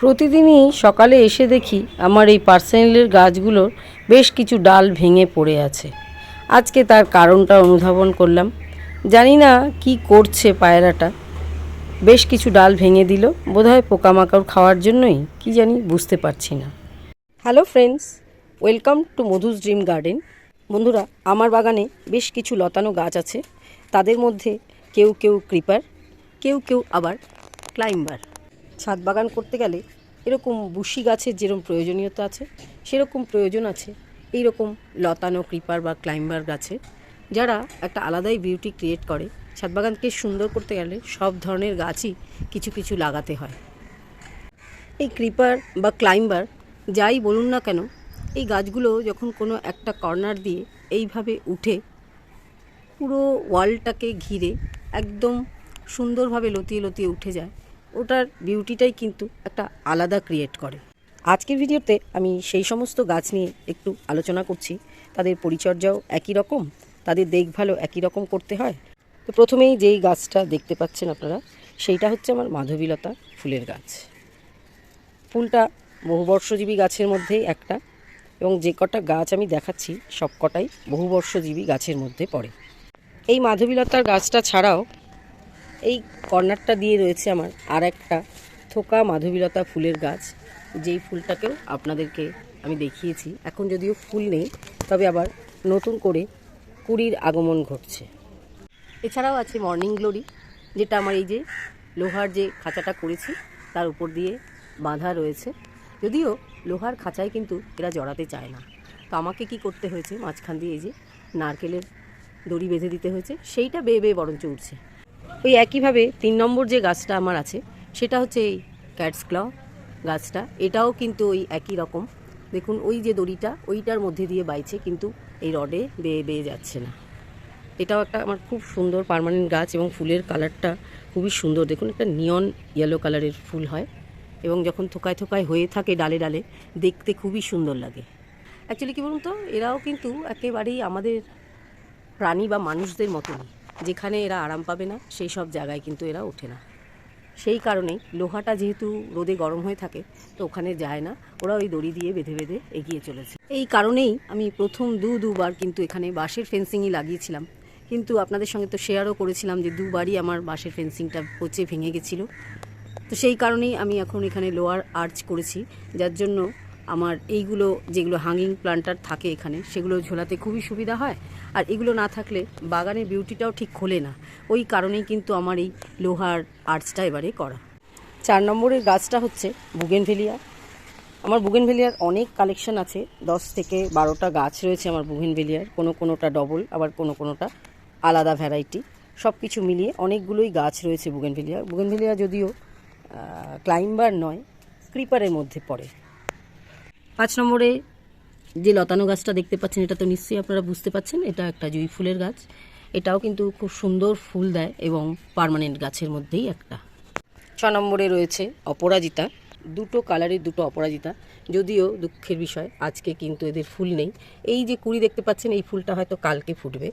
প্রতিদিনই সকালে এসে দেখি আমার এই পার্সেনেলের গাছগুলোর বেশ কিছু ডাল ভেঙে পড়ে আছে। আজকে তার কারণটা অনুধাবন করলাম। জানি না কি করছে পায়রাটা। বেশ কিছু ডাল ভেঙে দিল। বোধহয় পোকামাকড় খাওয়ার জন্যই, কি জানি বুঝতে পারছি না। Hello friends, welcome to Madhu's dream garden. বন্ধুরা, আমার বাগানে বেশ কিছু লতানো গাছ আছে। তাদের মধ্যে কেউ কেউ ক্রিপার, কেউ কেউ আবার ক্লাইম্বার। ছাদ বাগান করতে গেলে এরকম বুশি গাছের যেরকম প্রয়োজনীয়তা আছে, সেরকম প্রয়োজন আছে এই রকম লতানো ক্রিপার বা ক্লাইম্বার গাছে, যারা একটা আলাদাই বিউটি ক্রিয়েট করে। ছাদ বাগানকে সুন্দর করতে গেলে সব ধরনের গাছই কিছু কিছু লাগাতে হয়। এই ক্রিপার বা ক্লাইম্বার যাই বলুন না কেন, এই গাছগুলো যখন কোনো একটা কর্নার দিয়ে এইভাবে উঠে পুরো ওয়ালটাকে ঘিরে একদম সুন্দরভাবে লতিয়ে লতিয়ে উঠে যায়। ওটার বিউটিটাই কিন্তু একটা আলাদা ক্রিয়েট করে। আজকের ভিডিওতে আমি সেই সমস্ত গাছ নিয়ে একটু আলোচনা করছি। তাদের পরিচর্যাও একই রকম, তাদের দেখভালও একই রকম করতে হয়। তো প্রথমেই যেই গাছটা দেখতে পাচ্ছেন আপনারা, সেইটা হচ্ছে আমার মাধবীলতা ফুলের গাছ। ফুলটা বহুবর্ষজীবী গাছের মধ্যেই একটা এবং যে কটা গাছ আমি দেখাচ্ছি সব কটাই বহুবর্ষজীবী গাছের মধ্যে পড়ে। এই মাধবীলতার গাছটা ছাড়াও এই কর্নারটা দিয়ে রয়েছে আমার আর একটা থোকা মাধবীলতা ফুলের গাছ। যেই ফুলটাকেও আপনাদেরকে আমি দেখিয়েছি। এখন যদিও ফুল নেই, তবে আবার নতুন করে কুড়ির আগমন ঘটছে। এছাড়াও আছে মর্নিং গ্লোরি, যেটা আমার এই যে লোহার যে খাঁচাটা করেছি, তার উপর দিয়ে বাঁধা রয়েছে। যদিও লোহার খাঁচায় কিন্তু এরা জড়াতে চায় না। তো আমাকে কি করতে হয়েছে, মাঝখান দিয়ে এই যে নারকেলের দড়ি বেঁধে দিতে হয়েছে, সেইটা বেয়ে বেয়ে বরঞ্চ উঠছে। ওই একইভাবে তিন নম্বর যে গাছটা আমার আছে, সেটা হচ্ছে এই ক্যাটস ক্ল গাছটা। এটাও কিন্তু ওই একই রকম। দেখুন, ওই যে দড়িটা, ওইটার মধ্যে দিয়ে বাইছে, কিন্তু এই রডে বেয়ে বেয়ে যাচ্ছে না। এটাও একটা আমার খুব সুন্দর পার্মানেন্ট গাছ এবং ফুলের কালারটা খুবই সুন্দর। দেখুন, একটা নিয়ন ইয়েলো কালারের ফুল হয় এবং যখন থোকায় থোকায় হয়ে থাকে ডালে ডালে, দেখতে খুবই সুন্দর লাগে। অ্যাকচুয়ালি কী বলুন তো, এরাও কিন্তু একেবারেই আমাদের প্রাণী বা মানুষদের মতনই। যেখানে এরা আরাম পাবে না, সেই সব জায়গায় কিন্তু এরা ওঠে না। সেই কারণেই লোহাটা যেহেতু রোদে গরম হয়ে থাকে, তো ওখানে যায় না। ওরা ওই দড়ি দিয়ে বেঁধে বেঁধে এগিয়ে চলেছে। এই কারণেই আমি প্রথম দু দুবার কিন্তু এখানে বাঁশের ফেন্সিংই লাগিয়েছিলাম। কিন্তু আপনাদের সঙ্গে তো শেয়ারও করেছিলাম যে দুবারই আমার বাঁশের ফেন্সিংটা পচে ভেঙে গেছিল। তো সেই কারণেই আমি এখন এখানে লোয়ার আর্চ করেছি, যার জন্য আমার এইগুলো যেগুলো হাঙ্গিং প্লান্টার থাকে এখানে, সেগুলো ঝোলাতে খুবই সুবিধা হয়। আর এগুলো না থাকলে বাগানের বিউটিটাও ঠিক খোলে না। ওই কারণেই কিন্তু আমার এই লোহার আর্চটা এবারে করা। চার নম্বরের গাছটা হচ্ছে বুগেনভেলিয়া আমার বুগেনভেলিয়ার অনেক কালেকশন আছে। দশ থেকে বারোটা গাছ রয়েছে আমার বুগেনভেলিয়ার কোনো কোনোটা ডবল আবার কোনো কোনোটা আলাদা ভ্যারাইটি সব কিছু মিলিয়ে অনেকগুলোই গাছ রয়েছে বুগেনভেলিয়া বুগেনভেলিয়া যদিও ক্লাইম্বার নয় ক্রিপারের মধ্যে পড়ে। পাঁচ নম্বরে যে লতানো গাছটা দেখতে পাচ্ছেন, এটা তো নিশ্চয়ই আপনারা বুঝতে পাচ্ছেন, এটা একটা জুঁই ফুলের গাছ। এটাও কিন্তু খুব সুন্দর ফুল দেয় এবং পার্মানেন্ট গাছের মধ্যেই একটা। ছ নম্বরে রয়েছে অপরাজিতা। দুটো কালারের দুটো অপরাজিতা। যদিও দুঃখের বিষয়, আজকে কিন্তু এদের ফুল নেই। এই যে কুড়ি দেখতে পাচ্ছেন, এই ফুলটা হয়তো কালকে ফুটবে।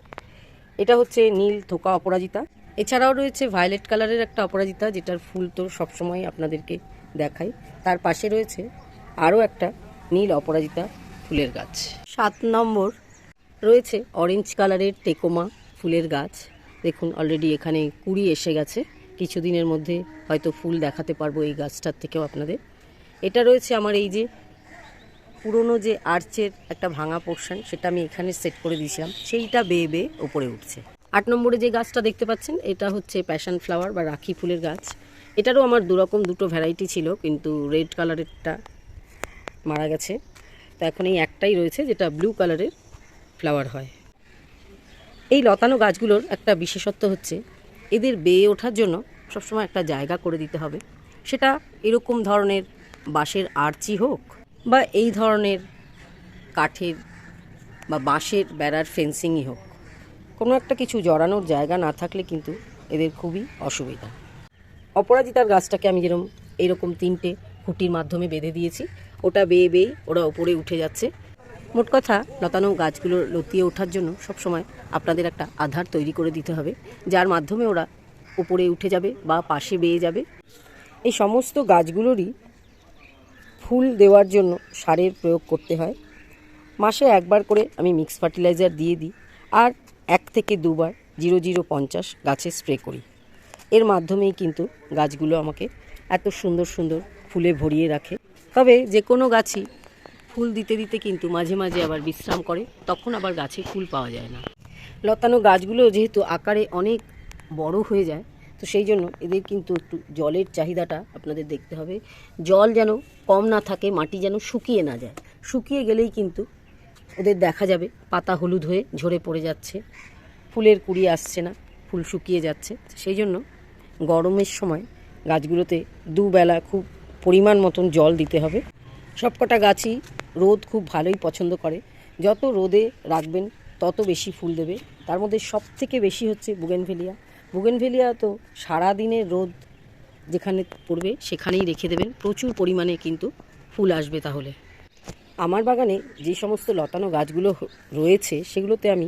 এটা হচ্ছে নীল থোকা অপরাজিতা। এছাড়াও রয়েছে ভায়োলেট কালারের একটা অপরাজিতা, যেটার ফুল তো সবসময় আপনাদেরকে দেখাই। তার পাশে রয়েছে আরও একটা নীল অপরাজিতা ফুলের গাছ। সাত নম্বর। রয়েছে অরেঞ্জ কালারের টেকোমা ফুলের গাছ। দেখুন অলরেডি এখানে কুড়ি এসে গেছে। কিছুদিনের মধ্যে হয়তো ফুল দেখাতে পারব এই গাছটার থেকেও আপনাদের। এটা রয়েছে আমার এই যে পুরনো যে আর্চের একটা ভাঙা পোর্শন সেটা আমি এখানে সেট করে দিয়েছিলাম। সেইটা বেয়ে বেয়ে ওপরে উঠছে। আট নম্বরে যে গাছটা দেখতে পাচ্ছেন, এটা হচ্ছে প্যাশন ফ্লাওয়ার বা রাখি ফুলের গাছ। এটারও আমার দুরকম দুটো ভ্যারাইটি ছিল, কিন্তু রেড কালারেরটা মারা গেছে। তো এখন এই একটাই রয়েছে যেটা ব্লু কালারের ফ্লাওয়ার হয়। এই লতানো গাছগুলোর একটা বিশেষত্ব হচ্ছে, এদের বেয়ে ওঠার জন্য সবসময় একটা জায়গা করে দিতে হবে। সেটা এরকম ধরনের বাঁশের আর্চি হোক বা এই ধরনের কাঠের বা বাঁশের বেড়ার ফেন্সিংই হোক। কোনো একটা কিছু জড়ানোর জায়গা না থাকলে কিন্তু এদের খুবই অসুবিধা। অপরাজিতার গাছটাকে আমি যেরকম এইরকম তিনটে খুঁটির মাধ্যমে বেঁধে দিয়েছি। ওটা বেয়ে বেয়ে ওরা ওপরে উঠে যাচ্ছে। মোট কথা, লতানো গাছগুলো লতিয়ে ওঠার জন্য সবসময় আপনাদের একটা আধার তৈরি করে দিতে হবে, যার মাধ্যমে ওরা উপরে উঠে যাবে বা পাশে বেয়ে যাবে। এই সমস্ত গাছগুলোরই ফুল দেওয়ার জন্য সারের প্রয়োগ করতে হয়। মাসে একবার করে আমি মিক্স ফার্টিলাইজার দিয়ে দিই আর এক থেকে দুবার জিরো জিরো পঞ্চাশ গাছে স্প্রে করি। এর মাধ্যমেই কিন্তু গাছগুলো আমাকে এত সুন্দর সুন্দর ফুলে ভরিয়ে রাখে। তবে যে কোনো গাছই ফুল দিতে দিতে কিন্তু মাঝে মাঝে আবার বিশ্রাম করে, তখন আবার গাছে ফুল পাওয়া যায় না। লতানো গাছগুলো যেহেতু আকারে অনেক বড় হয়ে যায়, তো সেই জন্য এদের কিন্তু একটু জলের চাহিদাটা আপনাদের দেখতে হবে। জল যেন কম না থাকে, মাটি যেন শুকিয়ে না যায়। শুকিয়ে গেলেই কিন্তু ওদের দেখা যাবে, পাতা হলুদ হয়ে ঝরে পড়ে যাচ্ছে। ফুলের কুড়ি আসছে না, ফুল শুকিয়ে যাচ্ছে। সেই জন্য গরমের সময় গাছগুলোতে দুবেলা খুব পরিমাণ মতন জল দিতে হবে। সবকটা গাছই রোদ খুব ভালোই পছন্দ করে। যত রোদে রাখবেন, তত বেশি ফুল দেবে। তার মধ্যে সব থেকে বেশি হচ্ছে বুগেনভেলিয়া বুগেনভেলিয়া তো সারাদিনের রোদ যেখানে পড়বে, সেখানেই রেখে দেবেন। প্রচুর পরিমাণে কিন্তু ফুল আসবে তাহলে। আমার বাগানে যে সমস্ত লতানো গাছগুলো রয়েছে, সেগুলোতে আমি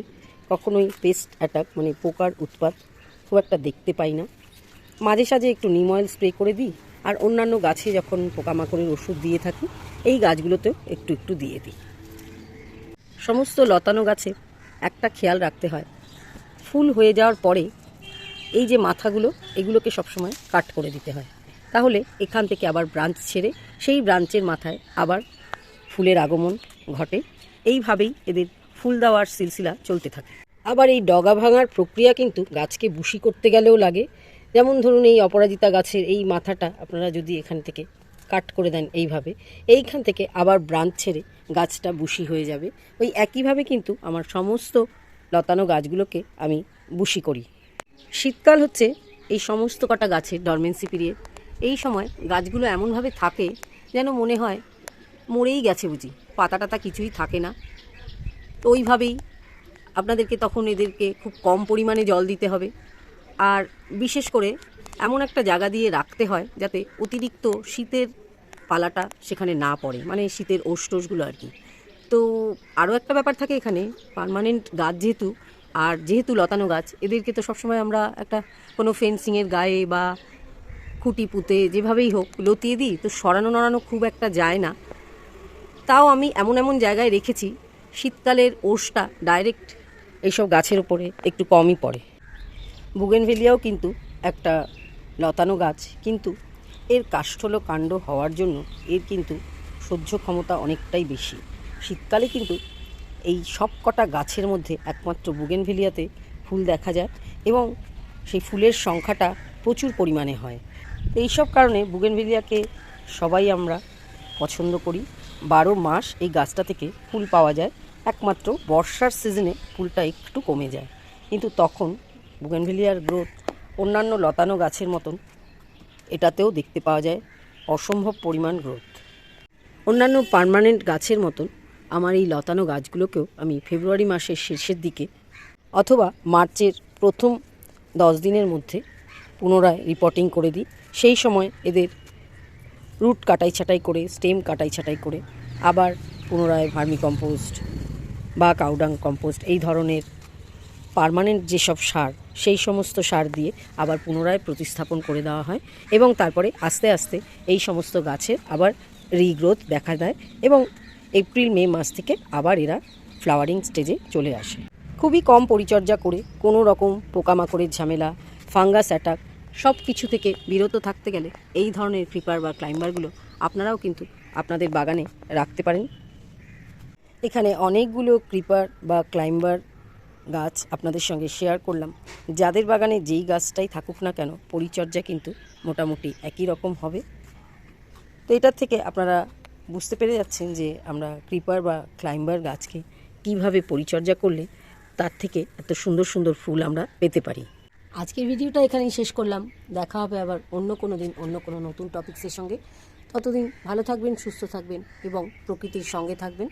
কখনোই পেস্ট অ্যাটাক মানে পোকার উৎপাত খুব একটা দেখতে পাই না। মাঝে সাঝে একটু নিম অয়েল স্প্রে করে দিই আর অন্যান্য গাছে যখন পোকামাকড়ের ওষুধ দিয়ে থাকি, এই গাছগুলোতেও একটু একটু দিয়ে দিই। সমস্ত লতানো গাছে একটা খেয়াল রাখতে হয়। ফুল হয়ে যাওয়ার পরে এই যে মাথাগুলো, এগুলোকে সবসময় কাট করে দিতে হয়। তাহলে এখান থেকে আবার ব্রাঞ্চ ছেড়ে সেই ব্রাঞ্চের মাথায় আবার ফুলের আগমন ঘটে। এইভাবেই এদের ফুল দেওয়ার সিলসিলা চলতে থাকে। আবার এই ডগা ভাঙার প্রক্রিয়া কিন্তু গাছকে বুশি করতে গেলেও লাগে। যেমন ধরুন এই অপরাজিতা গাছের এই মাথাটা আপনারা যদি এখান থেকে কাট করে দেন এইভাবে, এইখান থেকে আবার ব্রাঞ্চ ছেড়ে গাছটা বুশি হয়ে যাবে। ওই একইভাবে কিন্তু আমার সমস্ত লতানো গাছগুলোকে আমি বুশি করি। শীতকাল হচ্ছে এই সমস্ত কটা গাছের ডরমেন্সি পিরিয়ড এই সময় গাছগুলো এমনভাবে থাকে যেন মনে হয় মরেই গেছে বুঝি, পাতা টাতা কিছুই থাকে না। তো ওইভাবেই আপনাদেরকে তখন এদেরকে খুব কম পরিমাণে জল দিতে হবে। আর বিশেষ করে এমন একটা জায়গা দিয়ে রাখতে হয় যাতে অতিরিক্ত শীতের পালাটা সেখানে না পড়ে মানে শীতের ওষ টোষগুলো আর কি। তো আরও একটা ব্যাপার থাকে এখানে পার্মানেন্ট গাছ যেহেতু, আর যেহেতু লতানো গাছ, এদেরকে তো সবসময় আমরা একটা কোনো ফেন্সিংয়ের গায়ে বা খুঁটি পুঁতে যেভাবেই হোক লতিয়ে দিই, তো সরানো নড়ানো খুব একটা যায় না। তাও আমি এমন এমন জায়গায় রেখেছি, শীতকালের ওষটা ডাইরেক্ট এইসব গাছের ওপরে একটু কমই পড়ে। বুগেনভেলিয়াও কিন্তু একটা লতানো গাছ। কিন্তু এর কাষ্ঠল কাণ্ড হওয়ার জন্য এর কিন্তু সহ্য ক্ষমতা অনেকটাই বেশি। শীতকালে কিন্তু এই সব কটা গাছের মধ্যে একমাত্র বুগেনভেলিয়াতে ফুল দেখা যায় এবং সেই ফুলের সংখ্যাটা প্রচুর পরিমাণে হয়। এই সব কারণে বুগেনভেলিয়াকে সবাই আমরা পছন্দ করি। বারো মাস এই গাছটা থেকে ফুল পাওয়া যায়। একমাত্র বর্ষার সিজনে ফুলটা একটু কমে যায়। কিন্তু তখন বুগেনভেলিয়ার গ্রোথ অন্যান্য লতানো গাছের মতন, এটাতেও দেখতে পাওয়া যায় অসম্ভব পরিমাণ গ্রোথ। অন্যান্য পার্মানেন্ট গাছের মতন আমার এই লতানো গাছগুলোকেও আমি ফেব্রুয়ারি মাসের শেষের দিকে অথবা মার্চের প্রথম দশ দিনের মধ্যে পুনরায় রিপোর্টিং করে দিই। সেই সময় এদের রুট কাটাই ছাটাই করে, স্টেম কাটাই ছাটাই করে, আবার পুনরায় ভার্মি কম্পোস্ট বা কাউডাং কম্পোস্ট এই ধরনের পার্মানেন্ট যেসব সার, সেই সমস্ত সার দিয়ে আবার পুনরায় প্রতিস্থাপন করে দেওয়া হয় এবং তারপরে আস্তে আস্তে এই সমস্ত গাছের আবার রিগ্রোথ দেখা দেয় এবং এপ্রিল, মে মাস থেকে আবার এরা ফ্লাওয়ারিং স্টেজে চলে আসে। খুবই কম পরিচর্যা করে কোনো রকম পোকামাকড়ের ঝামেলা ফাঙ্গাস অ্যাটাক সব কিছু থেকে বিরত থাকতে গেলে এই ধরনের ক্রিপার বা ক্লাইম্বারগুলো আপনারাও কিন্তু আপনাদের বাগানে রাখতে পারেন। এখানে অনেকগুলো ক্রিপার বা ক্লাইম্বার গাছ আপনাদের সঙ্গে শেয়ার করলাম। যাদের বাগানে যেই গাছটাই থাকুক না কেন, পরিচর্যা কিন্তু মোটামুটি একই রকম হবে। তো এটার থেকে আপনারা বুঝতে পেরে যাচ্ছেন যে আমরা ক্রিপার বা ক্লাইম্বার গাছকে কীভাবে পরিচর্যা করলে তার থেকে এত সুন্দর সুন্দর ফুল আমরা পেতে পারি। আজকের ভিডিওটা এখানেই শেষ করলাম। দেখা হবে আবার অন্য কোনো দিন, অন্য কোনো নতুন টপিক্সের সঙ্গে। ততদিন ভালো থাকবেন, সুস্থ থাকবেন এবং প্রকৃতির সঙ্গে থাকবেন।